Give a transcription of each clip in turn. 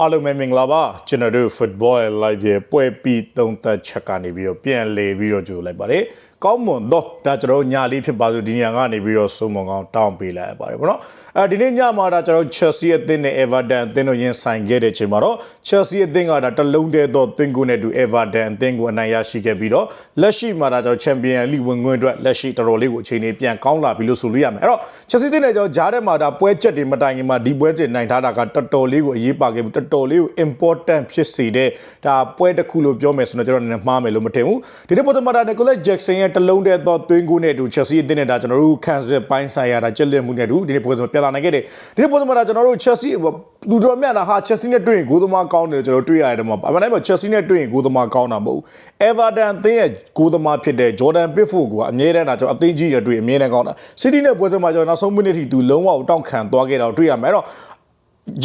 အားလုံးပဲမင်္ဂလာပါကျွန်တော်တို့ Football Live ရဲ့ပွဲပြီးသုံးသက်ချက်ကနေပြီးတော့ပြန်လေပြီးတော့ကြိုလိုက်ပါတယ်ကောင်းမွန်တော့ဒါကျွန်တော်ညာလေးဖြစ်ပါဆိုဒီညကနေပြီးတော့စုံမကောင်းတောင်းပေးလိုက်ရပါတယ်ဗောနော်အဲဒီနေ့ညမှာဒါကျွန်တော် Chelsea အသင်းနဲ့ Everton အသင်းတို့ရင်ဆိုင်ခဲ့တဲ့ချိန်မှာတော့ Chelsea အသင်းကဒါတလုံးတည်းသောသင်းကိုနဲ့တူ Everton အသင်းကိုအနိုင်ရရှိခဲ့ပြီးတော့လက်ရှိမှာဒါကျွန်တော် Champion League ဝင်ခွင့်အတွက်လက်ရှိတော်တော်လေးကိုအခြေအနေပြန်ကောင်းလာပြီလို့ဆိုလို့ရမယ်အဲ့တော့ Chelsea အသင်းနဲ့ကျွန်တော်ဂျားထဲမှာဒါပွဲချက်တွေမတိုင်ခင်မှာဒီပွဲချက်နိုင်ထားတာကတော်တော်လေးကိုအရေးပါခဲ့ပြီးတော်တော်လေးကို important ဖြစ်စေတဲ့ဒါပွဲတစ်ခုလို့ပြောမယ်ဆိုတော့ကျွန်တော်လည်းမှားမယ်လို့မထင်ဘူးဒီနေ့ပေါ်မှာဒါ Nicolas Jackson ရဲ့တလုံးတည်းသောသွင်းကိုနဲ့အတူ Chelsea အသင်းနဲ့ဒါကျွန်တော်တို့ခံစစ်ပိုင်းဆိုင်ရာဒါကြက်လက်မှုနဲ့အတူဒီနေ့ပွဲမှာပြန်လာနိုင်ခဲ့တယ်ဒီနေ့ပွဲမှာဒါကျွန်တော်တို့ Chelsea လူတော်မြတ်တာဟာ Chelsea နဲ့တွေ့ရင်ဂိုးသမားကောင်းတယ်ကျွန်တော်တွေ့ရတယ်မှာအမှန်တိုင်းမှာ Chelsea နဲ့တွေ့ရင်ဂိုးသမားကောင်းတာမဟုတ်ဘူး Everton အသင်းရဲ့ဂိုးသမားဖြစ်တဲ့ Jordan Pickford ကအမြဲတမ်းဒါကျွန်တော်အသင်းကြီးရတွေ့အမြဲတမ်းကောင်းတာ City နဲ့ပွဲစဉ်မှာကျွန်တော်နောက်ဆုံးမိနစ်ထိသူလုံးဝတောင့်ခံသွားခဲ့တာကိုတွေ့ရမယ်အဲ့တော့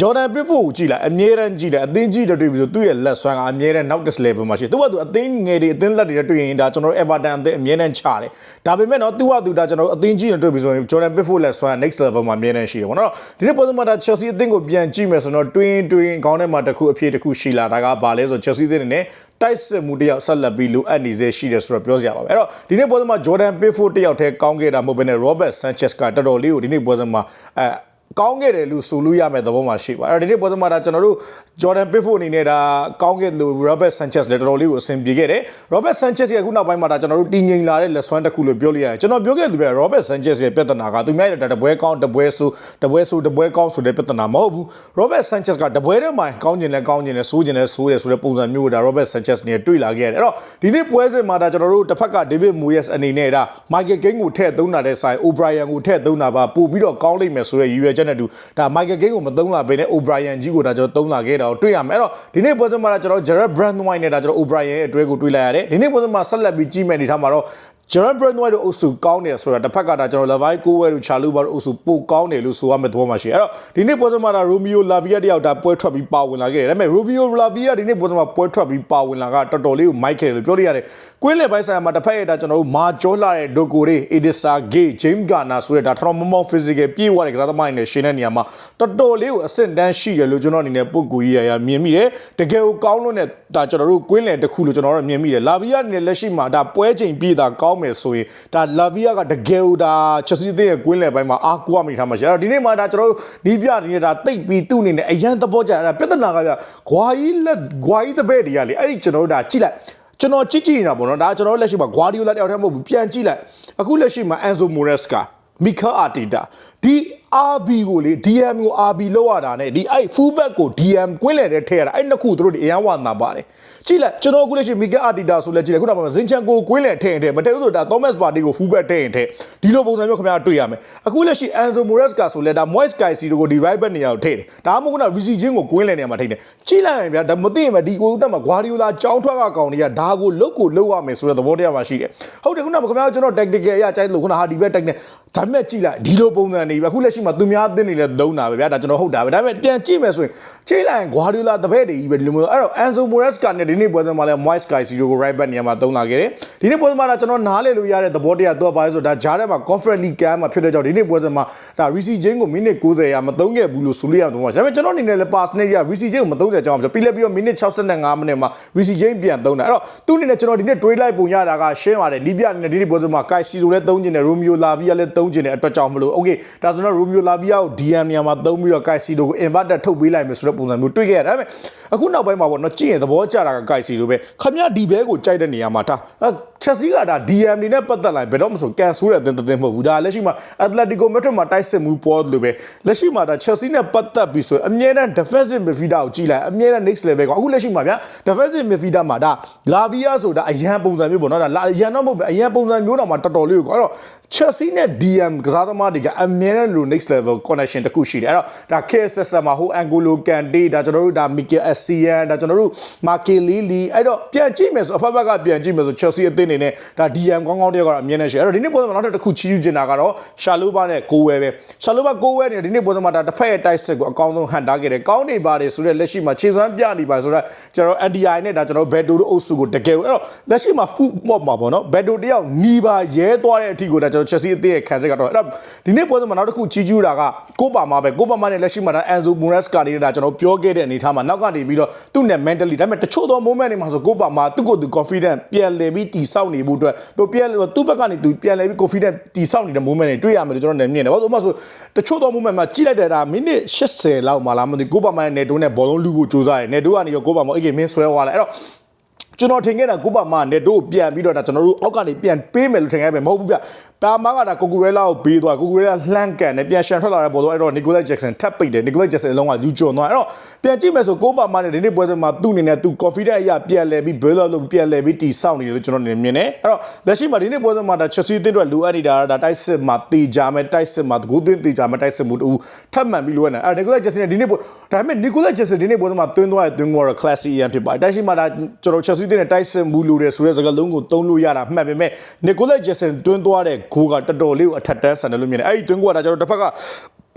ဂျော်ဒန်ပစ်ဖို့ကိုကြည့်လိုက်အမြဲတမ်းကြည့်တယ်အသင်းကြည့်တယ်တွေ့ပြီးဆိုသူ့ရဲ့လက်ဆွမ်းကအမြဲတမ်း နောက်တစ် level မှာရှိတယ်သူကသူအသင်းငယ်တွေအသင်းလက်တွေတွေ့ရင်ဒါကျွန်တော်တို့ Everton အသင်းအမြဲတမ်းချတယ်ဒါပေမဲ့တော့သူကသူဒါကျွန်တော်တို့အသင်းကြည့်တယ်တွေ့ပြီးဆိုရင်ဂျော်ဒန်ပစ်ဖို့လက်ဆွမ်း next level မှာအမြဲတမ်းရှိတယ်ပေါ့နော်ဒီနေ့ပုံစံမှာဒါ Chelsea အသင်းကိုပြန်ကြည့်မယ်ဆိုတော့တွင်းတွင်းခေါင်းထဲမှာတစ်ခုအဖြစ်တစ်ခုရှိလာတာကဘာလဲဆို Chelsea အသင်းနဲ့တိုက်စစ်မှုတယောက်ဆက်လက်ပြီးလိုအပ်နေစေရှိတယ်ဆိုတော့ပြောစရာပါပဲအဲ့တော့ဒီနေ့ပွဲစဉ်မှာ Jordan Pickford တယောက်တည်းကောင်းခဲ့တာမဟုတ်ဘဲနဲ့ Robert Sanchez ကတော်တော်လေးကိုဒီနေ့ပွဲစဉ်မှာအဲ ကောင်းခဲ့တယ်လို့ဆိုလို့ရမယ့်သဘောမှာရှိပါအဲ့တော့ဒီနေ့ပွဲစဉ်မှာဒါကျွန်တော်တို့ Jordan Pickford အနေနဲ့ဒါကောင်းခဲ့လို့ Robert Sanchez လည်းတော်တော်လေးကိုအဆင်ပြေခဲ့တယ် Robert Sanchez ရဲ့အခုနောက်ပိုင်းမှာဒါကျွန်တော်တို့တည်ငြိမ်လာတဲ့လက်စွမ်းတစ်ခုလို့ပြောလို့ရတယ်ကျွန်တော်ပြောခဲ့သူပဲ Robert Sanchez ရဲ့ပြဿနာကသူများရဲ့တပွဲကောင်းတပွဲဆိုတပွဲဆိုတပွဲကောင်းဆိုတဲ့ပြဿနာမဟုတ်ဘူး Robert Sanchez ကတပွဲထဲမှာကောင်းကျင်လဲကောင်းကျင်လဲဆိုးကျင်လဲဆိုးတယ်ဆိုတဲ့ပုံစံမျိုးကိုဒါ Robert Sanchez နဲ့တွေ့လာခဲ့ရတယ်အဲ့တော့ဒီနေ့ပွဲစဉ်မှာဒါကျွန်တော်တို့တစ်ဖက်က David Moyes အနေနဲ့ဒါ Michael King ကိုထည့်သုံးတာတဲ့ဆိုင် O'Brien ကိုထည့်သုံးတာပါပို့ပြီးတော့ကောင်းလိမ့်မယ်ဆိုတဲ့ရည်ရွယ်ချက်နဲ့တူဒါ Michael King ကိုမသုံးလာဘဲနဲ့ O'Brien ကြီးကိုဒါကျွန်တော်သုံးလာခဲ့တာကိုတွေ့ရမယ်အဲ့တော့ဒီနေ့ပွဲစဉ်မှာဒါကျွန်တော် Jared Brandwine နဲ့ဒါကျွန်တော် O'Brien ရဲ့အတွဲကိုတွေ့လိုက်ရတယ်ဒီနေ့ပွဲစဉ်မှာဆက်လက်ပြီးကြည့်မ ယ်အနေထားမှာတော့ Gerard Brandwine တို့အုပ်စုကောင်းတယ်ဆိုတာတစ်ဖက်ကဒါကျွန်တော် Levi Cowell တို့ Charlie Bar တို့အုပ်စုပိုကောင်းတယ်လို့ဆိုရမယ့်သဘောမှာရှိတယ်အဲ့တော့ဒီနေ့ပွဲစဉ်မှာဒါ Romeo Lavia တယောက်ဒါပွဲထွက်ပြီးပါဝင်လာခဲ့တယ်ဒါပေမဲ့ Romeo Lavia ဒီနေ့ပွဲစဉ်မှာပွဲထွက်ပြီးပါဝင်လာကတော်တော်လေးကိုမိုက်ခဲ့တယ်လို့ပြောလို့ရတယ်ကွင်းလယ်ပိုင်းဆိုင်ရာမှာတစ်ဖက်ရဲ့ဒါကျွန်တော်တို့မာကျောလာတဲ့ဒိုကိုတွေ Edisa Gay James Garner ဆိုတဲ့ဒါထောင်မမောင် physical ပြေးသွားတဲ့ကစားသမားတွေနဲ့ရှင်တဲ့နေရာမှာတော်တော်လေးကိုအဆင့်တန်းရှိတယ်လို့ကျွန်တော်အနေနဲ့ပုံကူကြီးရရမြင်မိတယ်တကယ်ကိုကောင်းလို့နဲ့ဒါကျွန်တော်တို့ကွင်းလယ်တစ်ခုလို့ကျွန်တော်တို့မြင်မိတယ် Lavia အနေနဲ့လက်ရှိမှာဒါပွဲချိန်ပြေးတာကောင်းမယ်ဆိုရင်ဒါလာဗီယာကတကယ်ကိုဒါချက်စီတဲ့ကွင်းလယ်ပိုင်းမှာအားကိုးရမိထားမှာရှိတယ်။အဲ့တော့ဒီနေ့မှာဒါကျွန်တော်တို့နီးပြဒီနေ့ဒါတိတ်ပြီးသူ့အနေနဲ့အရန်သဘောကျတယ်ပြဿနာကပြဂွာကြီးလက်ဂွာကြီးတပည့်တွေကလေအဲ့ဒီကျွန်တော်တို့ဒါကြည့်လိုက်ကျွန်တော်ကြည့်ကြည့်နေတာပေါ့နော်ဒါကျွန်တော်လက်ရှိမှာဂွာဒီယိုလာတယောက်တည်းမဟုတ်ဘူးပြန်ကြည့်လိုက်အခုလက်ရှိမှာအန်ဆိုမိုရက်စ်ကမီကာအာတီတာဒီ RB ကိုလေ DM ကို RB လောက်ရတာနဲ့ဒီအဲ့ fullback ကို DM ကွင်းလည်တဲ့ထည့်ရတာအဲ့နှစ်ခုသူတို့ဒီအရန်ဝါနာပါတယ်ကြည့်လိုက်ကျွန်တော်အခုလက်ရှိ Miguel Arteta ဆိုလဲကြည့်လိုက်ခုနကဇင်ချန်ကိုကွင်းလည်ထည့်ရင်ထည့်မထည့်ဘူးဆိုတာ Thomas Partey ကို fullback ထည့်ရင်ထည့်ဒီလိုပုံစံမျိုးခင်ဗျားတွေ့ရမယ်အခုလက်ရှိ Enzo Moresca ဆိုလဲဒါ Moise Caicedo ကို ဒီ right back နေရာကိုထည့်တယ်ဒါမှမဟုတ်က Rishi Jin ကိုကွင်းလည်နေရာမှာထည့်တယ်ကြည့်လိုက်ရင်ဗျာဒါမသိရင်မဒီကိုဦးတက်မှာ Guardiola ကြောင်းထွက်ကကောင်တွေကဒါကိုလုတ်ကိုလုတ်ရမယ်ဆိုတဲ့သဘောတရားမှာရှိတယ်ဟုတ်တယ်ခုနကခင်ဗျားကျွန်တော် tactical အရကြိုက်လို့ခုနဟာဒီဘက် tactical ဒါပေမဲ့ကြည့်လိုက်ဒီလိုပုံစံနေပြီအခုလက်ရှိမှာသူများအသင်းတွေလည်းသုံးတာပဲဗျာဒါကျွန်တော်ဟုတ်တာပဲဒါပေမဲ့ပြန်ကြည့်မယ်ဆိုရင်ကြည့်လိုက်ရင် Guardiola တပည့်တွေကြီးပဲဒီလိုမျိုးအဲ့တော့ Enzo Moresca နဲ့ဒီနေ့ပွဲစဉ်မှာလည်း Moise Caicedo ကို right back နေရာမှာသုံးလာခဲ့တယ်ဒီနေ့ပွဲစဉ်မှာဒါကျွန်တော်နားလည်လို့ရတဲ့သဘောတရားတော့ပါလဲဆိုဒါဂျားထဲမှာ Conference League ကမ်းမှာဖြစ်တဲ့ကြောင့်ဒီနေ့ပွဲစဉ်မှာဒါ Rishi James ကိုမိနစ်90ရာမသုံးခဲ့ဘူးလို့ဆိုလို့ရမှာဒါပေမဲ့ကျွန်တော်အနေနဲ့လည်း pass နဲ့ရ Rishi James ကိုမသုံးတဲ့အကြောင်းပြီးလဲပြီးတော့မိနစ်65မိနစ်မှာ Rishi James ပြန်သုံးတာအဲ့တော့သူ့အနေနဲ့ကျွန်တော်ဒီနေ့တွေးလိုက်ပုံရတာကရှင်းပါတယ်ဒီပြအနေနဲ့ဒီနေ့ပွဲစဉ်မှာ Caicedo လည်းသုံးကျင်တယ် Romeo Lavia လည်းသုံးကျင်တယ်အတွက်ကြောင့်မလို့ okay ဒါဆိုတော့ Romeo Lavia ကို DM နေရာမှာသုံးပြီးတော့ Caicedo ကို inverted ထုတ်ပေးလိုက်မယ်ဆိုတဲ့ပုံစံမျိုးတွေ့ခဲ့ရတယ်ဒါပေမဲ့အခုနောက်ပိုင်းမှာပေါ့နော်ကြည့်ရင်သဘောကျတာက Caicedo ပဲခမရဒီဘဲကိုကြိုက်တဲ့နေရာမှာထားချက်စီကဒါ DM နေနဲ့ပတ်သက်လိုက်ဘယ်တော့မှဆိုကန်ဆိုးတဲ့အသင်းတစ်သင်းမဟုတ်ဘူးဒါလက်ရှိမှာ Atletico Madrid မှာတိုက်စစ်မှုပေါ်လို့ပဲလက်ရှိမှာဒါ Chelsea နဲ့ပတ်သက်ပြီးဆိုအမြဲတမ်း defensive midfielder ကိုကြည့်လိုက်အမြဲတမ်း next level ကအခုလက်ရှိမှာဗျာ defensive midfielder မှာဒါ Lavia ဆိုတာအရန်ပုံစံမျိုးပေါ့နော်ဒါအရန်တော့မဟုတ်ဘူးအရန်ပုံစံမျိုးတော့မှတော်တော်လေးကိုအဲ့တော့ Chelsea နဲ့ DM ကစားသမားတွေကအမြဲတမ်းလို next level connection တခုရှိတယ်အဲ့တော့ဒါ KSS မှာဟို Angolo Kante ဒါကျွန်တော်တို့ဒါ Mikel Essien ဒါကျွန်တော်တို့ Markelili အဲ့တော့ပြန်ကြည့်မယ်ဆိုအဖက်ဖက်ကပြန်ကြည့်မယ်ဆို Chelsea အသင်းအနေနဲ့ဒါ DM ကောင်းကောင်းတယောက်ကတော့အမြင်နဲ့ရှိအဲ့တော့ဒီနေ့ပွဲမှာနောက်ထပ်တစ်ခုချီးကျူးချင်တာကတော့ရှာလိုဘာနဲ့ကိုဝဲပဲရှာလိုဘာကိုဝဲနေဒီနေ့ပွဲမှာဒါတစ်ဖက်ရဲ့တိုက်စစ်ကိုအကောင်းဆုံးဟန်တာခဲ့တယ်ကောင်းနေပါတယ်ဆိုတော့လက်ရှိမှာခြေစွမ်းပြနေပါဆိုတော့ကျွန်တော် NDI နဲ့ဒါကျွန်တော်ဘက်တိုတို့အုပ်စုကိုတကယ်အဲ့တော့လက်ရှိမှာဖူမော့မှာပေါ့နော်ဘက်တိုတယောက်နီးပါရဲသွားတဲ့အထိကိုဒါကျွန်တော်ချက်စီအသင်းရဲ့ခံစစ်ကတော့အဲ့တော့ဒီနေ့ပွဲမှာနောက်တစ်ခုချီးကျူးတာကကိုပါမာပဲကိုပါမာနဲ့လက်ရှိမှာဒါအန်ဇိုမူရက်စ်ကနေဒါကျွန်တော်ပြောခဲ့တဲ့အနေထားမှာနောက်ကနေပြီးတော့သူ့နဲ့ mentally ဒါပေမဲ့တချို့သော moment တွေမှာဆိုကိုပါမာသူ့ကိုယ်သူ confident ပြန်လည်ပြီးတီဆောက်နေဖို့အတွက်ပြန်သူ့ဘက်ကနေသူပြန်လည်ပြီး confident တီဆောက်နေတဲ့ moment တွေတွေ့ရမယ်လို့ကျွန်တော်လည်းမြင်တယ်ဘာလို့လဲဆိုတချို့သော moment မှာကြည့်လိုက်တဲ့ဒါမိနစ်80လောက်မှလားမသိကိုပါမာနဲ့ netto နဲ့ဘောလုံးလူဖို့ကြိုးစားတယ် netto ကနေရောကိုပါမာအေးကေမင်းဆွဲသွားလိုက်အဲ့တော့ ကျွန်တော်ထင်ခဲ့တာကိုပါမာနဲ့တို့ပြန်ပြီးတော့ဒါကျွန်တော်တို့အောက်ကနေပြန်ပေးမယ်လို့ထင်ခဲ့ပဲမဟုတ်ဘူးဗျ။ပါမာကဒါကိုကူရဲလာကိုပေးသွားကိုကူရဲလာလှမ်းကန်တယ်ပြန်ရှန်ထွက်လာတဲ့ဘောလုံးအဲ့တော့နီကိုလက်ဂျက်ဆန်ထပ်ပိတ်တယ်နီကိုလက်ဂျက်ဆန်အလုံးကယူကျွန်းသွားအဲ့တော့ပြန်ကြည့်မယ်ဆိုကိုပါမာနဲ့ဒီနေ့ပွဲစဉ်မှာသူ့အနေနဲ့သူ confident အရာပြန်လဲပြီး build up လုပ်ပြန်လဲပြီးတီဆောက်နေတယ်လို့ကျွန်တော်မြင်မြင်တယ်အဲ့တော့လက်ရှိမှာဒီနေ့ပွဲစဉ်မှာဒါ Chelsea အသင်းအတွက်လိုအပ်နေတာဒါတိုက်စစ်မှာတီကြမယ်တိုက်စစ်မှာဂိုးသွင်းတီကြမယ်တိုက်စစ်မှုတူထပ်မှန်ပြီးလိုအပ်နေအဲ့နီကိုလက်ဂျက်ဆန်နဲ့ဒီနေ့ပွဲဒါပေမဲ့နီကိုလက်ဂျက်ဆန်ဒီနေ့ပွဲစဉ်မှာသွင်းသွားတဲ့သွင်းကောတော့ classy အရင်ဖြစ်ပါတယ်တိုက်ရှိမှာဒါကျွန်တော် Chelsea အသင်းနဲ့တိုက်စစ်မှုလိုတယ်ဆိုတဲ့စကားလုံးကိုသုံးလို့ရတာမှတ်ပေမဲ့နီကိုလက်ဂျက်ဆန်သွင်းသွားတဲ့ဂိုးကတော်တော်လေးကိုအထက်တန်းဆန်တယ်လို့မြင်တယ်အဲ့ဒီသွင်းကောကဒါကျွန်တော်တစ်ဖက်က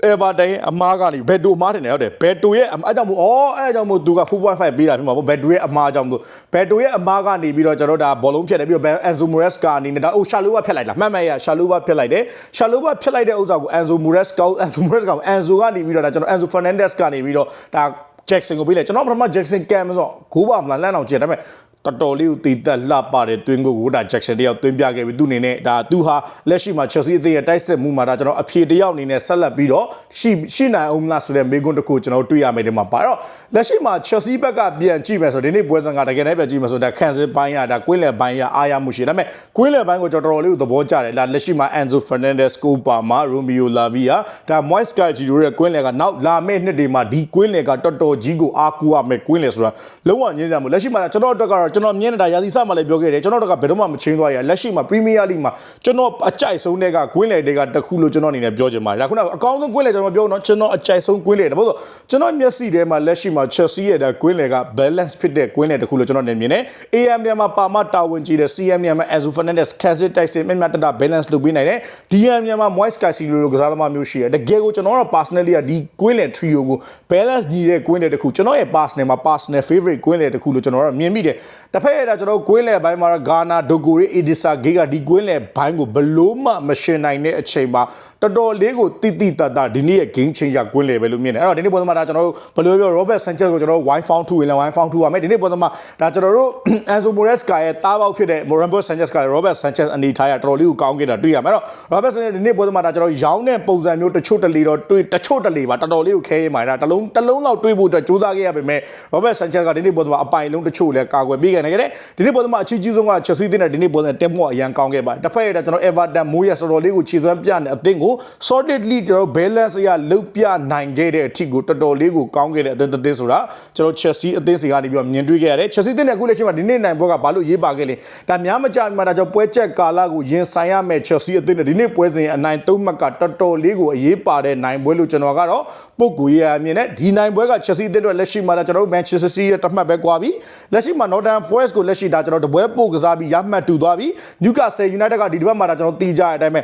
Everton ရဲ့အမားကနေဘက်တိုမားတင်တယ်ဟုတ်တယ်ဘက်တိုရဲ့အအဲ့ကြောင့်မို့ဩအဲ့ကြောင့်မို့သူက4.5ပေးတာဖြစ်မှာပေါ့ဘက်တိုရဲ့အမားကြောင့်မို့ဘက်တိုရဲ့အမားကနေပြီးတော့ကျွန်တော်ဒါဘောလုံးဖြတ်တယ်ပြီးတော့အန်ဇိုမူရက်စ်ကအနေနဲ့ဒါအိုရှာလိုဘဖြတ်လိုက်တာမှတ်မှတ်ရရှာလိုဘဖြတ်လိုက်တယ်ရှာလိုဘဖြတ်လိုက်တဲ့ဥစ္စာကိုအန်ဇိုမူရက်စ်ကအန်ဇိုမူရက်စ်ကအန်ဇိုကနေပြီးတော့ဒါကျွန်တော်အန်ဇိုဖာနန်ဒက်စ်ကနေပြီးတော့ဒါ Jackson ကိုပေးလိုက်ကျွန်တော်ပထမ Jackson ကမ်ဆိုတော့ဂိုးပါမလားလန့်အောင်ကြည့်ဒါပေမဲ့ တော်တော်လေးကိုတည်သက်လှပတဲ့တွင်းကိုကိုဒါ Jackson တယောက်တွင်းပြခဲ့ပြီးသူ့အနေနဲ့ဒါသူဟာလက်ရှိမှာ Chelsea အသင်းရဲ့တိုက်စစ်မှုမှာဒါကျွန်တော်အဖြေတယောက်အနေနဲ့ဆက်လက်ပြီးတော့ရှိရှိနိုင်အောင်မလားဆိုတဲ့မေးခွန်းတစ်ခုကျွန်တော်တွေ့ရမယ်ဒီမှာပါတော့လက်ရှိမှာ Chelsea ဘက်ကပြန်ကြည့်မယ်ဆိုဒီနေ့ပွဲစဉ်ကတကယ်တမ်းပြန်ကြည့်မယ်ဆိုဒါခံစစ်ပိုင်းရဒါကွင်းလယ်ပိုင်းရအားရမှုရှိဒါပေမဲ့ကွင်းလယ်ပိုင်းကိုကျွန်တော်တော်တော်လေးကိုသဘောကျတယ်ဒါလက်ရှိမှာ Enzo Fernandez, Copama, Romeo Lavia ဒါ Moise Caicedo တို့ရဲ့ကွင်းလယ်ကနောက်လာမယ့်နှစ်တွေမှာဒီကွင်းလယ်ကတော်တော်ကြီးကိုအားကိုးရမယ်ကွင်းလယ်ဆိုတာလုံးဝငြင်းကြမှုလက်ရှိမှာကျွန်တော်တို့ကတော့ကျွန်တော်မြင်နေတာရာသီစမှလည်းပြောခဲ့တယ်ကျွန်တော်တို့ကဘယ်တော့မှမချင်းသွားရလက်ရှိမှာ Premier League မှာကျွန်တော်အကြိုက်ဆုံးတဲ့ကကွင်းလယ်တွေကတခုလို့ကျွန်တော်အနေနဲ့ပြောချင်ပါတယ်ဒါခုနကအကောင်းဆုံးကွင်းလယ်ကျွန်တော်ပြောတော့ကျွန်တော်အကြိုက်ဆုံးကွင်းလယ်ဒါပေါ့ဆိုကျွန်တော်မျက်စိထဲမှာလက်ရှိမှာ Chelsea ရဲ့ဒါကွင်းလယ်က balance ဖြစ်တဲ့ကွင်းလယ်တခုလို့ကျွန်တော်နေမြင်တယ် AM မြန်မာပါမတာဝန်ကြီးတဲ့ CM မြန်မာ Enzo Fernandez ကန်စစ်တိုက်စစ်မြတ်မြတ်တတ balance လုပ်ပေးနိုင်တယ် DM မြန်မာ Moise Caicedo လိုကစားသမားမျိုးရှိတယ်တကယ်ကိုကျွန်တော်ကတော့ personally ကဒီကွင်းလယ် trio ကို balance ညီတဲ့ကွင်းလယ်တခုကျွန်တော်ရဲ့ personal မှာ personal favorite ကွင်းလယ်တခုလို့ကျွန်တော်ကတော့မြင်မိတယ်တစ်ဖက်ရဲ့ဒါကျွန်တော်ကွင်းလယ်ဘိုင်းမှာဂါနာဒိုဂိုရီအီဒီဆာဂေးကဒီကွင်းလယ်ဘိုင်းကိုဘလို့မှမရှင်နိုင်တဲ့အချိန်မှာတော်တော်လေးကိုတိတိတတ်တာဒီနေ့ရဲ့ game changer ကွင်းလယ်ပဲလို့မြင်တယ်အဲ့တော့ဒီနေ့ပွဲမှာဒါကျွန်တော်တို့ဘယ်လိုပြော Robert Sanchez ကိုကျွန်တော်တို့ wine found 2ဝင်လဲ wine found 2ပါမယ်ဒီနေ့ပွဲမှာဒါကျွန်တော်တို့ Enzo Moresca ရဲ့တားပေါက်ဖြစ်တဲ့ Morambo Sanchez ကလည်း Robert Sanchez အနေထားရတော်တော်လေးကိုကောင်းခဲ့တာတွေ့ရမယ်အဲ့တော့ Robert Sanchez ဒီနေ့ပွဲမှာဒါကျွန်တော်ရောင်းတဲ့ပုံစံမျိုးတချို့တလေတော့တွေ့တချို့တလေပါတော်တော်လေးကိုခဲရမှာဒါတလုံးတလုံးလောက်တွေးဖို့အတွက်စူးစမ်းခဲ့ရပေမဲ့ Robert Sanchez ကဒီနေ့ပွဲမှာအပိုင်လုံးတချို့လည်းကာကွယ်ပေးခဲ့နိုင်ခဲ့တယ်ဒီနေ့ပွဲမှာအချီးကြီးဆုံးက Chelsea တဲ့ဒီနေ့ပွဲမှာတက်မှုအရန်ကောင်းခဲ့ပါတယ်တစ်ဖက်ရတဲ့ကျွန်တော် Everton မိုးရတော်တော်လေးကိုခြေစွမ်းပြနေအသင်းကို solidly ကျွန်တော် balance ရလုတ်ပြနိုင်ခဲ့တဲ့အထိကိုတော်တော်လေးကိုကောင်းခဲ့တဲ့အသင်းတစ်သင်းဆိုတာကျွန်တော် Chelsea အသင်းစီကနေပြီးတော့မြင်တွေ့ခဲ့ရတယ် Chelsea အသင်းနဲ့အခုလက်ရှိမှာဒီနေ့နိုင်ပွဲကဘာလို့ရေးပါခဲ့လဲဒါများမကြမှာဒါကြောင့်ပွဲချက်ကာလကိုရင်ဆိုင်ရမယ် Chelsea အသင်းနဲ့ဒီနေ့ပွဲစဉ်အနိုင်သုံးမှတ်ကတော်တော်လေးကိုအရေးပါတဲ့နိုင်ပွဲလို့ကျွန်တော်ကတော့ပုတ်ကူရအမြင်နဲ့ဒီနိုင်ပွဲက Chelsea အသင်းတို့လက်ရှိမှာဒါကျွန်တော်တို့ Manchester City ရဲ့တမှတ်ပဲကွာပြီလက်ရှိမှာ Northern Forest ကိုလက်ရှိဒါကျွန်တော်တပွဲပို့ကစားပြီးရမှတ်တူသွားပြီ Newcastle United ကဒီတစ်ပတ်မှာဒါကျွန်တော်တီးကြတဲ့အတိုင်းပဲ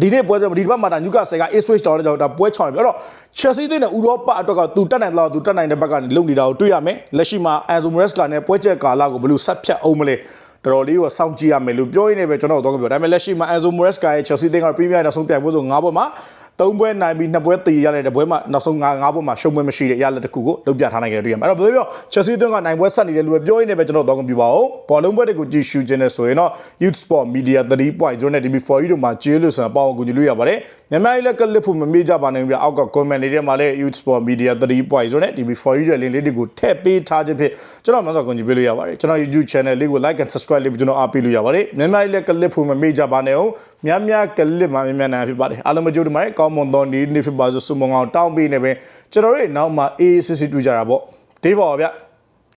ဒီနေ့ပွဲစဉ်ဒီတစ်ပတ်မှာဒါနျူကာဆယ်က Ipswich Town ကြောင့်ဒါပွဲချောင်းတယ်ပြီးတော့ Chelsea တဲ့နဲ့ဥရောပအတွက်ကသူတက်နိုင်တော့သူတက်နိုင်တဲ့ဘက်ကနေလုံနေတာကိုတွေ့ရမယ်လက်ရှိမှာ Enzo Maresca နဲ့ပွဲချက်ကာလကိုဘယ်လိုဆက်ဖြတ်အောင်မလဲတော်တော်လေးကိုစောင့်ကြည့်ရမယ်လို့ပြောရင်းနဲ့ပဲကျွန်တော်တို့တော့ပြောဒါပေမဲ့လက်ရှိမှာ Enzo Maresca ရဲ့ Chelsea တဲ့က Premier နောက်ဆုံးပြိုင်ပွဲဆို၅ပွဲမှာ သုံးပွဲနိုင်ပြီးနှစ်ပွဲတည်ရတဲ့ပွဲမှာနောက်ဆုံး၅၅ပွဲမှာရှုံးပွဲမရှိတဲ့ရလက်တစ်ခုကိုလုပ်ပြထားနိုင်ကြတယ်တွေ့ရမှာအဲ့တော့ဘယ်လိုပြော Chelsea အသင်းကနိုင်ပွဲဆက်နေတယ်လို့ပြောရင်းနဲ့ပဲကျွန်တော်တော့ပြပါအောင်ဘောလုံးပွဲတွေကိုကြည့်ရှုခြင်းနဲ့ဆိုရင်တော့ Youth Sport Media 3.0နဲ့ TV4 တို့မှာကျေးလို့ဆိုတော့ပေါအောင်ကူညီလို့ရပါတယ်မြန်မာပြည်လက်ကလစ်ဖို့မမေ့ကြပါနဲ့ဗျအောက်က comment တွေထဲမှာလည်း Youth Sport Media 3.0နဲ့ TV4 ရဲ့ link လေးတွေကိုထည့်ပေးထားခြင်းဖြင့်ကျွန်တော်မှဆောက်ကူညီပေးလို့ရပါတယ်ကျွန်တော် YouTube channel လေးကို like and subscribe လေးကျွန်တော်အားပေးလို့ရပါတယ်မြန်မာပြည်လက်ကလစ်ဖို့မမေ့ကြပါနဲ့အောင်များများကလစ်မှာများများနိုင်ဖြစ်ပါတယ်အားလုံးမကြိုးတမိုင်းကောင်းမွန်သောနေ့နေ့ဖြစ်ပါစို့ဆုမွန်အောင်တောင်းပေးနေပဲကျွန်တော်တို့နောက်မှာအေးအေးဆေးဆေးတွေ့ကြတာပေါ့ဒေးပါဗျ